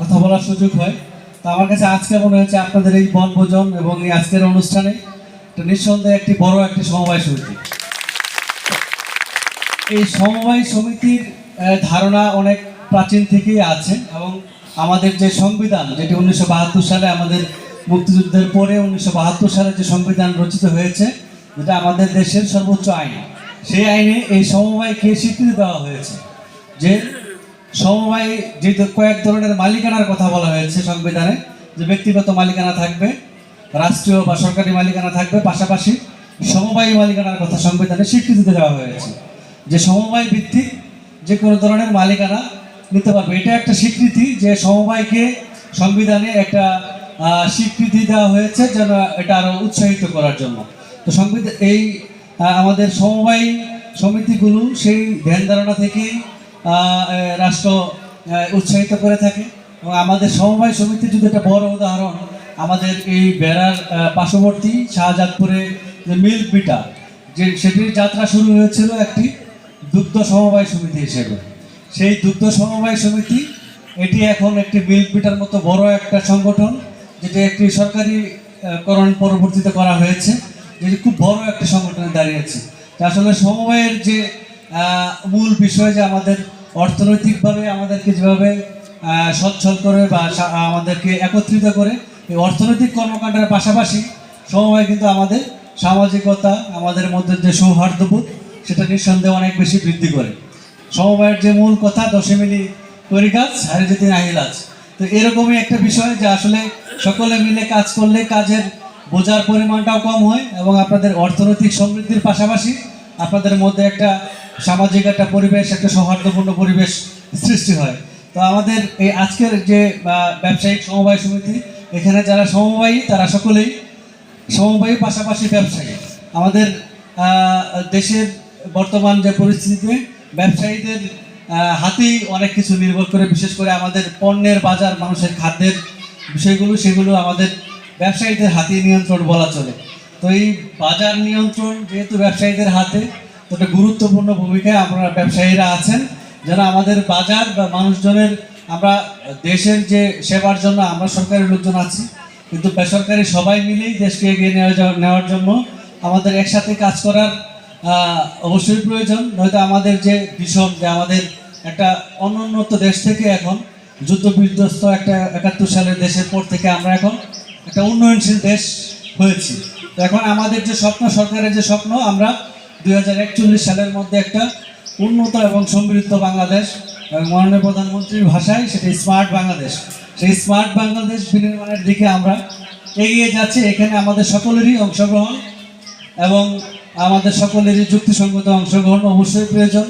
কথা বলার সুযোগ হয়। তো আমার কাছে আজকে মনে হচ্ছে আপনাদের এই বনভোজন এবং এই আজকের অনুষ্ঠানে নিঃসন্দেহে একটি বড় একটি সমবায় সমিতি। এই সমবায় সমিতির ধারণা অনেক প্রাচীন থেকেই আছে এবং আমাদের যে সংবিধান, যেটি উনিশশো বাহাত্তর সালে আমাদের মুক্তিযুদ্ধের পরে উনিশশো বাহাত্তর সালে যে সংবিধান রচিত হয়েছে, যেটা আমাদের দেশের সর্বোচ্চ আইন। সেই আইনে এই সমবায়কে স্বীকৃতি দেওয়া হয়েছে যে সমবায় যে কয়েক ধরনের মালিকানার কথা বলা হয়েছে সংবিধানে, যে ব্যক্তিগত মালিকানা থাকবে, রাষ্ট্রীয় বা সরকারি মালিকানা থাকবে, পাশাপাশি সমবায় মালিকানার কথা সংবিধানে স্বীকৃতি দেওয়া হয়েছে। যে সমবায় ভিত্তিক যে কোনো ধরনের মালিকানা নিতে পারবে, এটা একটা স্বীকৃতি যে সমবায়কে সংবিধানে একটা স্বীকৃতি দেওয়া হয়েছে যেন এটা আরও উৎসাহিত করার জন্য। তো সংবিধান এই আমাদের সমবায় সমিতিগুলো সেই ধ্যান ধারণা থেকেই রাষ্ট্র উৎসাহিত করে থাকে। এবং আমাদের সমবায় সমিতির যদি একটা বড় উদাহরণ আমাদের এই বেড়ার পার্শ্ববর্তী শাহজাদপুরে যে মিল্ক বিটা যে সেটির যাত্রা শুরু হয়েছিল একটি দুগ্ধ সমবায় সমিতি হিসেবে। সেই দুগ্ধ সমবায় সমিতি এটি এখন একটি মিল্ক বিটার মতো বড় একটা সংগঠন যেটি একটি সরকারি আহ, করণ পরবর্তীতে করা হয়েছে যেটি খুব বড় একটা সংগঠনে দাঁড়িয়েছে। আসলে সমবায়ের যে মূল বিষয় যে আমাদের অর্থনৈতিকভাবে আমাদেরকে যেভাবে সচ্ছল করে বা আমাদেরকে একত্রিত করে, এই অর্থনৈতিক কর্মকাণ্ডের পাশাপাশি সমবায় কিন্তু আমাদের সামাজিকতা, আমাদের মধ্যে যে সৌহার্দ্যবোধ, সেটা নিঃসন্দেহে অনেক বেশি বৃদ্ধি করে। সমবায়ের যে মূল কথা দশে মিলি তৈরি কাজ হারে যদি নাহিলাজ তো এরকমই একটা বিষয় যে আসলে সকলে মিলে কাজ করলে কাজের বোঝার পরিমাণটাও কম হয় এবং আপনাদের অর্থনৈতিক সমৃদ্ধির পাশাপাশি আপনাদের মধ্যে একটা সামাজিক একটা পরিবেশ, একটা সৌহার্দ্যপূর্ণ পরিবেশ সৃষ্টি হয়। তো আমাদের এই আজকের যে ব্যবসায়িক সমবায় সমিতি, এখানে যারা সমবায়ী, তারা সকলেই সমবায়ী পাশাপাশি ব্যবসায়ী। আমাদের দেশের বর্তমান যে পরিস্থিতিতে ব্যবসায়ীদের হাতেই অনেক কিছু নির্ভর করে, বিশেষ করে আমাদের পণ্যের বাজার, মানুষের খাদ্যের বিষয়গুলো, সেগুলো আমাদের ব্যবসায়ীদের হাতে নিয়ন্ত্রণ বলা চলে। তো এই বাজার নিয়ন্ত্রণ যেহেতু ব্যবসায়ীদের হাতে তো একটা গুরুত্বপূর্ণ ভূমিকায় আমরা ব্যবসায়ীরা আছেন। যারা আমাদের বাজার বা মানুষজনের, আমরা দেশের যে সেবার জন্য, আমরা সরকারি লোকজন আছি, কিন্তু বেসরকারি সবাই মিলেই দেশকে এগিয়ে নেওয়া নেওয়ার জন্য আমাদের একসাথে কাজ করার অবশ্যই প্রয়োজন। নয়তো আমাদের যে ভীষণ, যে আমাদের একটা অনুন্নত দেশ থেকে এখন, যুদ্ধ বিধ্বস্ত একটা একাত্তর সালের দেশের পর থেকে আমরা এখন একটা উন্নয়নশীল দেশ হয়েছি। এখন আমাদের যে স্বপ্ন, সরকারের যে স্বপ্ন, আমরা দু হাজার একচল্লিশ সালের মধ্যে একটা উন্নত এবং সমৃদ্ধ বাংলাদেশ মাননীয় প্রধানমন্ত্রীর ভাষায় সেটা স্মার্ট বাংলাদেশ। সেই স্মার্ট বাংলাদেশ বিনির্মাণের দিকে আমরা এগিয়ে যাচ্ছি। এখানে আমাদের সকলেরই অংশগ্রহণ এবং আমাদের সকলেরই যুক্তিসঙ্গত অংশগ্রহণ অবশ্যই প্রয়োজন।